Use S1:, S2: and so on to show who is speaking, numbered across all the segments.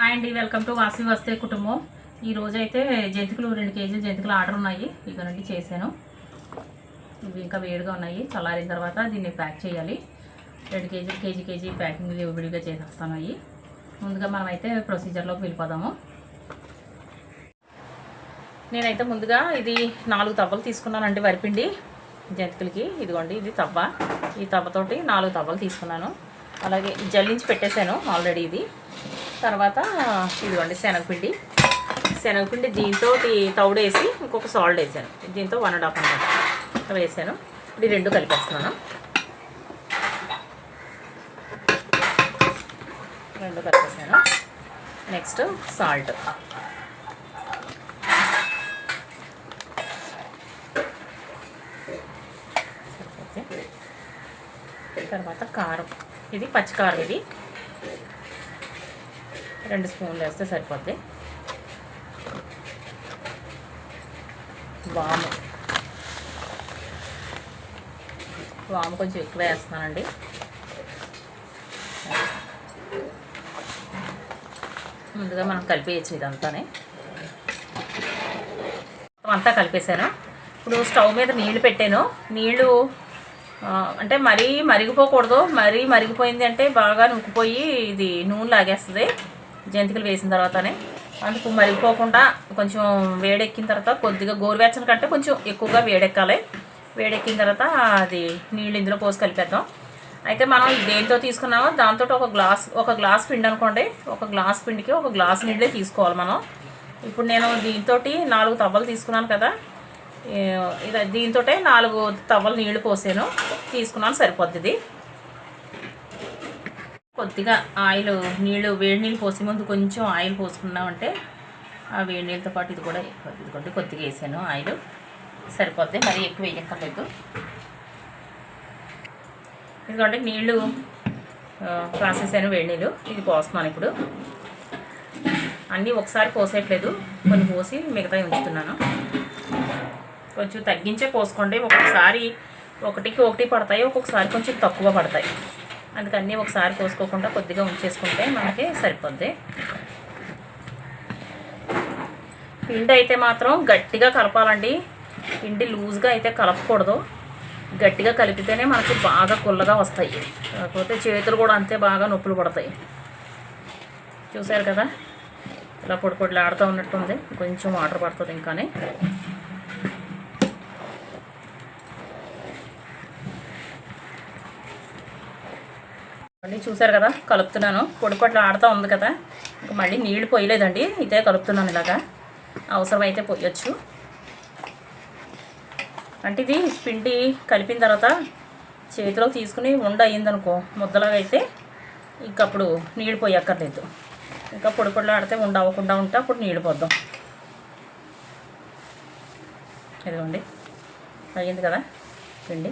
S1: Hi అండి welcome to వాసి వస్తే కుటుంబం. ఈ రోజు అయితే జంతికలు రెండు కేజీలు జంతికలు ఆర్డర్ ఉన్నాయి. ఇక నుండి చేశాను. ఇవి ఇంకా వేడిగా ఉన్నాయి. చల్లారిన తర్వాత దీన్ని ప్యాక్ చేయాలి. రెండు కేజీలు కేజీ కేజీ ప్యాకింగ్ విడిగా చేసేస్తాను అవి. ముందుగా మనం అయితే ప్రొసీజర్లోకి వెళ్ళిపోదాము. నేనైతే ముందుగా ఇది నాలుగు తవ్వలు తీసుకున్నానండి వరిపిండి జంతికలకి. ఇదిగోండి ఇది తవ్వ. ఈ తవ్వతోటి నాలుగు తవ్వలు తీసుకున్నాను. అలాగే జల్లించి పెట్టేశాను ఆల్రెడీ ఇది. తర్వాత ఇదిగోండి శనగపిండి. శనగపిండి దీంతో తౌడేసి ఇంకొక సాల్ట్ వేసాను. దీంతో వన్ అండ్ హాఫ్ అనమాట వేసాను. ఇది రెండు కలిపేస్తున్నాను. రెండు కలిపేసాను. నెక్స్ట్ సాల్ట్ తర్వాత కారం. ఇది పచ్చికారం ఇది. రెండు స్పూన్లు వేస్తే సరిపోద్ది. వాము. వాము కొంచెం ఎక్కువ వేస్తున్నానండి. ముందుగా మనం కలిపేయచ్చు ఇదంతానే. మొత్తం అంతా కలిపేశాను ఇప్పుడు స్టవ్ మీద నీళ్ళు పెట్టాను. నీళ్ళు అంటే మరీ మరిగిపోకూడదు. మరీ మరిగిపోయింది అంటే బాగా నుక్కిపోయి ఇది నూనె లాగేస్తుంది. జంతికలు వేసిన తర్వాతనే. అందుకు మరిగిపోకుండా కొంచెం వేడెక్కిన తర్వాత కొద్దిగా గోరువెచ్చని కంటే కొంచెం ఎక్కువగా వేడెక్కాలి. వేడెక్కిన తర్వాత అది నీళ్ళు ఇందులో పోసి కలిపేద్దాం. అయితే మనం దేంతో తీసుకున్నామో దాంతో ఒక గ్లాస్ ఒక గ్లాస్ పిండి అనుకోండి. ఒక గ్లాస్ పిండికి ఒక గ్లాస్ నీళ్ళే తీసుకోవాలి మనం. ఇప్పుడు నేను దీంతో నాలుగు తవ్వలు తీసుకున్నాను కదా. ఇది దీంతో నాలుగు తవ్వలు నీళ్ళు పోసాను. తీసుకున్నాను సరిపోద్ది కొద్దిగా ఆయిల్ నీళ్ళు వేడి నీళ్ళు పోసే ముందు కొంచెం ఆయిల్ పోసుకున్నామంటే ఆ వేడి నీళ్ళతో పాటు ఇది కూడా ఇదిగోండి కొద్దిగా వేసాను ఆయిల్. సరిపోద్ది మరీ ఎక్కువ వేయక్కర్లేదు. ఎందుకంటే నీళ్ళు ప్రాసెసాను వేడి నీళ్ళు ఇది పోస్తున్నాను ఇప్పుడు. అన్నీ ఒకసారి పోసేయట్లేదు కొన్ని పోసి మిగతా ఉంచుతున్నాను. కొంచెం తగ్గించే పోసుకోండి ఒక్కొక్కసారి ఒకటికి ఒకటి పడతాయి ఒక్కొక్కసారి కొంచెం తక్కువ పడతాయి. అందుకన్నీ ఒకసారి కోసుకోకుండా కొద్దిగా ఉంచేసుకుంటే మనకి సరిపోద్ది. పిండి అయితే మాత్రం గట్టిగా కలపాలండి. పిండి లూజ్గా అయితే కలపకూడదు. గట్టిగా కలిపితేనే మనకి బాగా కుల్లగా వస్తాయి. కాకపోతే చేతులు కూడా అంతే బాగా నొప్పులు పడతాయి. చూశారు కదా? ఇలా పొడి పొడిలాడుతూ ఉన్నట్టుంది. కొంచెం వాటర్ పడుతుంది ఇంకానే. మళ్ళీ చూసారు కదా కలుపుతున్నాను. పొడి పొట్లు ఆడుతూ ఉంది కదా. ఇంకా మళ్ళీ నీళ్ళు పోయలేదండి. ఇదే కలుపుతున్నాను ఇలాగా. అవసరమైతే పోయొచ్చు. అంటే ఇది పిండి కలిపిన తర్వాత చేతిలో తీసుకుని ఉండ అయ్యిందనుకో ముద్దలాగా అయితే ఇంక అప్పుడు నీళ్ళు పోయక్కర్లేదు. ఇంకా పొడి పొడిలో ఆడితే ఉండ అవ్వకుండా ఉంటే అప్పుడు నీళ్ళు పోద్దాం. ఇదిగోండి. అయ్యింది కదా పిండి.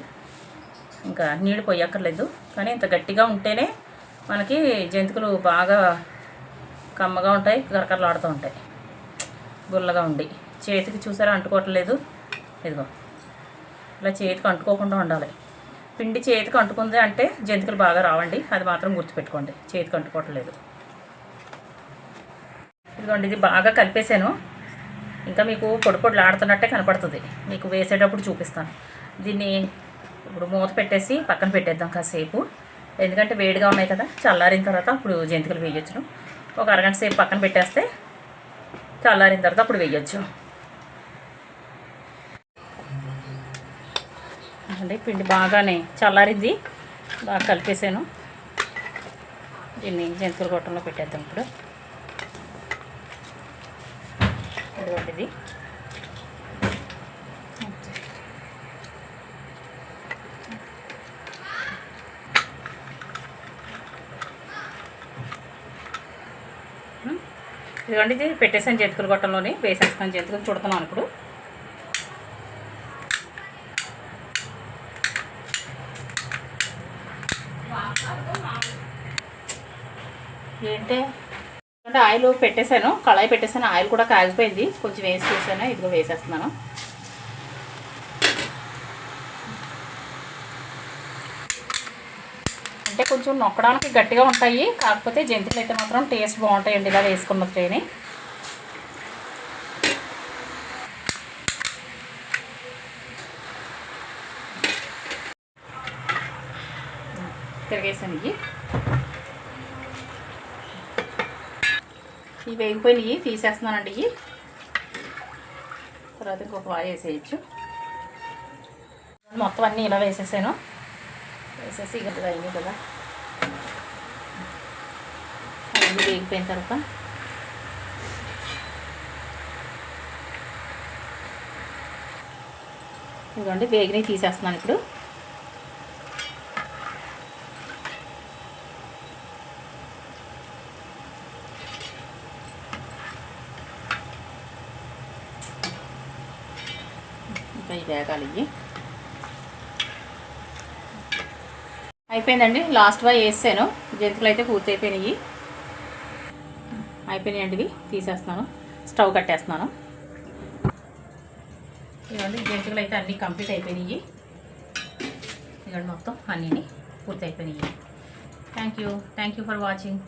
S1: ఇంకా నీళ్ళు పోయక్కర్లేదు. కానీ ఇంత గట్టిగా ఉంటేనే మనకి జంతికలు బాగా కమ్మగా ఉంటాయి కరకరలాడుతూ ఉంటాయి. గుల్లగా ఉండి. చేతికి చూసారా అంటుకోవట్లేదు? ఇదిగో. ఇలా చేతికి అంటుకోకుండా ఉండాలి. పిండి చేతికి అంటుకుంది అంటే జంతికలు బాగా రావండి. అది మాత్రం గుర్తుపెట్టుకోండి. చేతికి అంటుకోవట్లేదు. ఇదిగోండి ఇది బాగా కలిపేశాను. ఇంకా మీకు పొడి పొడిలు ఆడుతున్నట్టే కనపడుతుంది. మీకు వేసేటప్పుడు చూపిస్తాను. దీన్ని ఇప్పుడు మూత పెట్టేసి పక్కన పెట్టేద్దాం కాసేపు. ఎందుకంటే వేడిగా ఉన్నాయి కదా చల్లారిన తర్వాత అప్పుడు జంతికలు వేయొచ్చును ఒక అరగంట సేపు పక్కన పెట్టేస్తే చల్లారిన తర్వాత అప్పుడు వేయొచ్చు. అంటే పిండి బాగానే చల్లారింది. బాగా కలిపేసాను. దీన్ని జంతువుల గొట్టంలో పెట్టేద్దాం ఇప్పుడు. ఇది. ఇదిగోండి ఇది పెట్టేసాను జంతికల గొట్టంలోని వేసేస్తాను జంతికలు చుడుతున్నాను ఇప్పుడు. ఏంటి? అంటే ఆయిల్ పెట్టేశాను కళాయి పెట్టేసాను ఆయిల్ కూడా కాగిపోయింది కొంచెం వేసి చేశాను ఇదిగో వేసేస్తున్నాను. అంటే కొంచెం నొక్కడానికి గట్టిగా ఉంటాయి. కాకపోతే జంతికలు అయితే మాత్రం టేస్ట్ బాగుంటాయండి ఇలా వేసుకున్న చేయని తిరిగేసాను ఇవి. ఇవి వేగిపోయినవి తీసేస్తున్నానండి ఇవి. తర్వాత ఇంకొక వాయి వేసేయచ్చు. మొత్తం అన్నీ ఇలా వేసేసాను. వేసేసి ఇక అయింది కదా అవన్నీ వేగిపోయిన తర్వాత ఇదిగోండి వేగినవి తీసేస్తున్నాను ఇప్పుడు ఇంకా ఇవి వేగాలి ఇవి అయిపోయిందండి. లాస్ట్ వై వేసాను జంతువులు అయితే పూర్తి అయిపోయినాయి. అయిపోయినాయండి ఇవి. తీసేస్తున్నాను. స్టవ్ కట్టేస్తున్నాను. ఇవ్వండి జంతువులు అయితే అన్నీ కంప్లీట్ అయిపోయినాయి. ఇవ్వండి మొత్తం అన్నీ పూర్తి అయిపోయినాయి. Thank you thank you for watching